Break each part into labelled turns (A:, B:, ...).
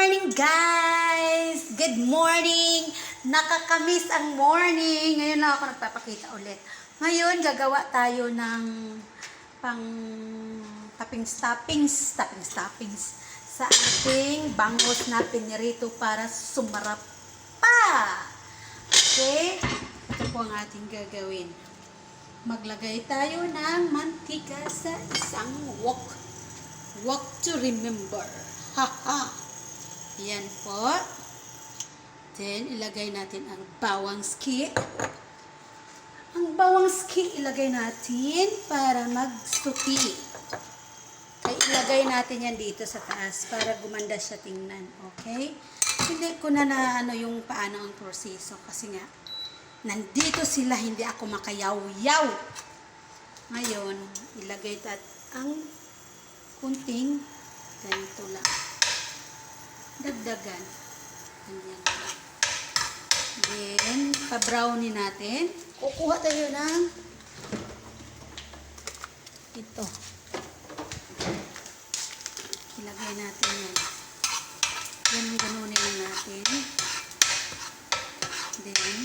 A: morning guys! Good morning! Nakakamis ang morning. Ngayon lang ako nagpapakita ulit. Ngayon gagawa tayo ng pang toppings toppings toppings toppings sa ating bangus na pinirito para sumarap pa. Okay? Ito po ang ating gagawin. Maglagay tayo ng mantika sa isang wok. Wok to remember. Haha. Yan po. Then, ilagay natin ang bawang ski. Ang bawang ski ilagay natin para magsuti. Ay, ilagay natin yan dito sa taas para gumanda siya tingnan. Okay? Hindi ko na na ano yung paano ang proseso kasi nga nandito sila hindi ako makayaw-yaw. Ngayon, ilagay tat ang kunting ganito lang. Dagdagan. Ganyan. Then, pa-brownie natin. Kukuha tayo ng ito. Ilagay natin yan. Ganun ganunin lang natin. Then,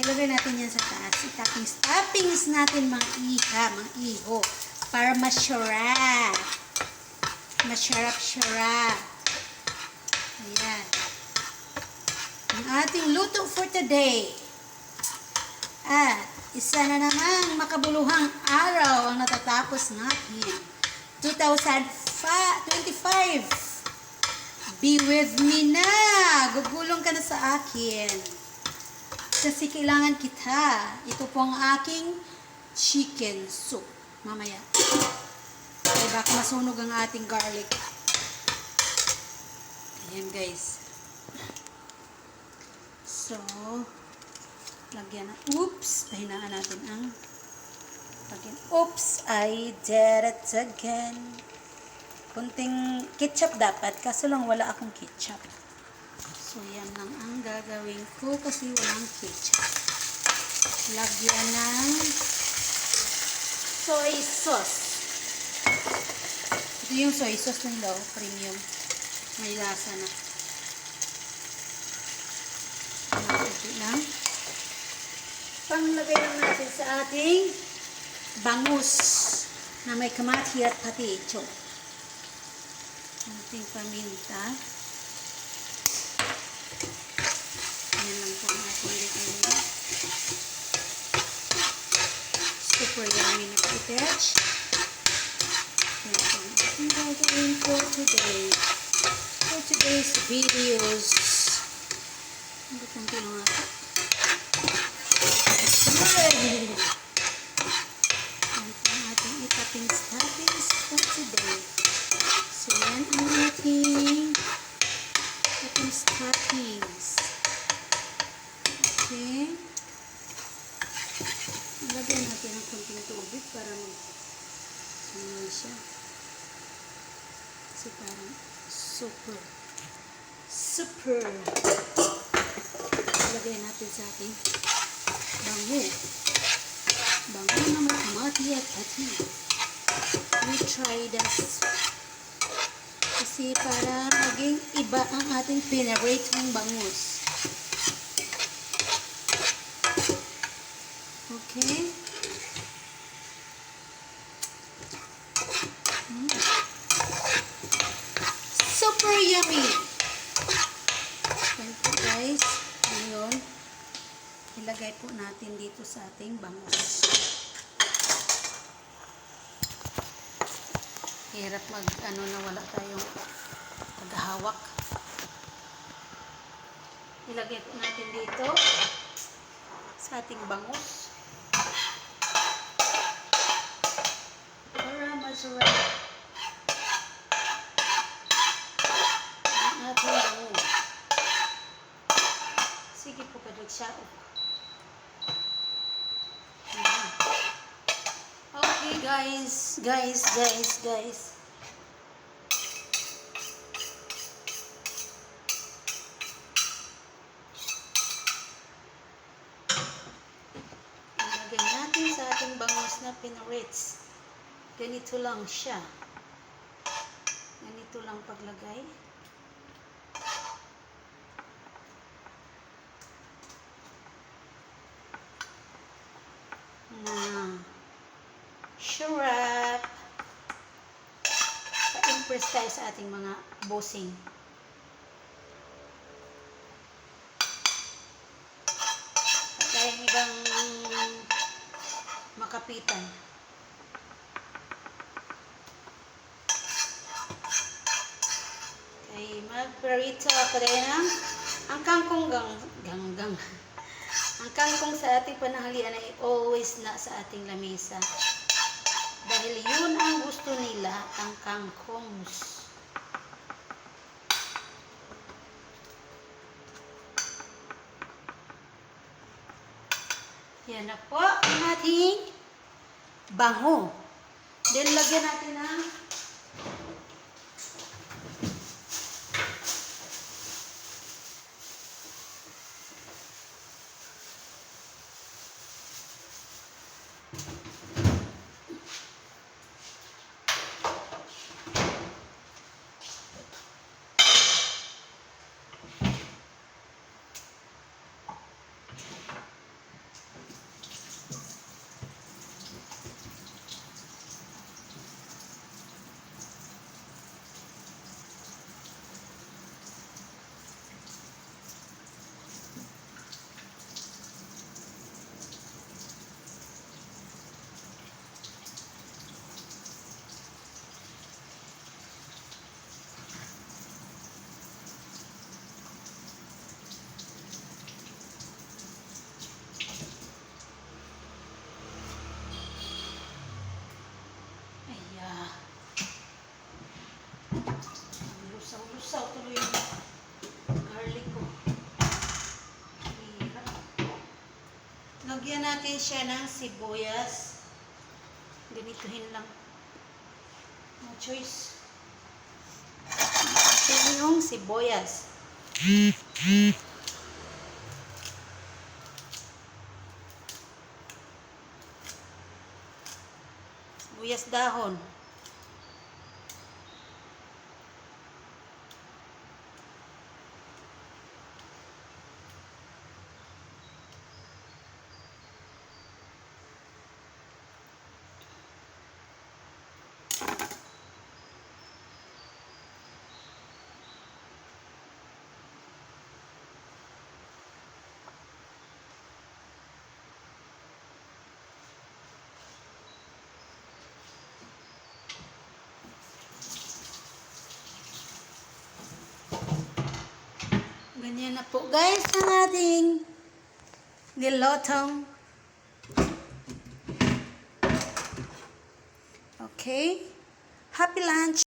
A: ilagay natin yan sa taas. I-toppings, toppings natin mga iha, mga iho. Para masyarap. Masyarap-syarap. Ayan. Ang ating luto for today. At isa na namang makabuluhang araw ang natatapos natin. 2025. Be with me na. Gugulong ka na sa akin. Kasi kailangan kita. Ito po ang aking chicken soup. Mamaya. Ay baka masunog ang ating garlic. Ayan guys. So, lagyan na. Oops! Pahinaan natin ang lagyan. Oops! I did it again. Kunting ketchup dapat, kaso lang wala akong ketchup. So, yan lang ang gagawin ko kasi walang ketchup. Lagyan ng soy sauce. Ito yung soy sauce nila, oh, premium. May lasa na. Kunti lang. Panglagay lang natin sa ating bangus na may kamati at pati ito. Kunting paminta. Yan lang po ang ating gagawin. Super yummy na footage. Yan po ang ating for today. Today's videos. Ang lang ata. Yay! Yan po ang ating itappings toppings for today. So, yan ang ating toppings toppings. Okay. Lagyan natin ng konting tubig para mag ano siya. Kasi parang super super lagyan natin sa ating bango. Bango na may kamati at pati. We try this. Kasi para maging iba ang ating pinarate ng bangus. Okay? Super yummy! Ganito guys. Ngayon, ilagay po natin dito sa ating bangus. Hirap mag, ano na wala tayong paghahawak. Ilagay po natin dito sa ating bangus. Para masarap ang ating bangus. Sige po kadag siya. Ayan. Okay guys, guys, guys, guys. Ilagay natin sa ating bangus na pinarits. Ganito lang siya. Ganito lang paglagay. Syrup. Pa-impress tayo sa ating mga bossing. At tayong ibang makapitan. Okay, magparito ako rin ang ang kangkong gang, gang, gang. Ang kangkong sa ating panahalian ay always na sa ating lamesa. Dahil yun ang gusto nila, ang kangkongs. Yan na po ang ating bango. Then lagyan natin ng Lusaw-lusaw tuloy yung garlic ko. Lagyan natin siya ng sibuyas. Ganituhin lang. No choice. Ito yung sibuyas. Sibuyas dahon. Ganyan na po guys ang ating nilotong. Okay. Happy lunch.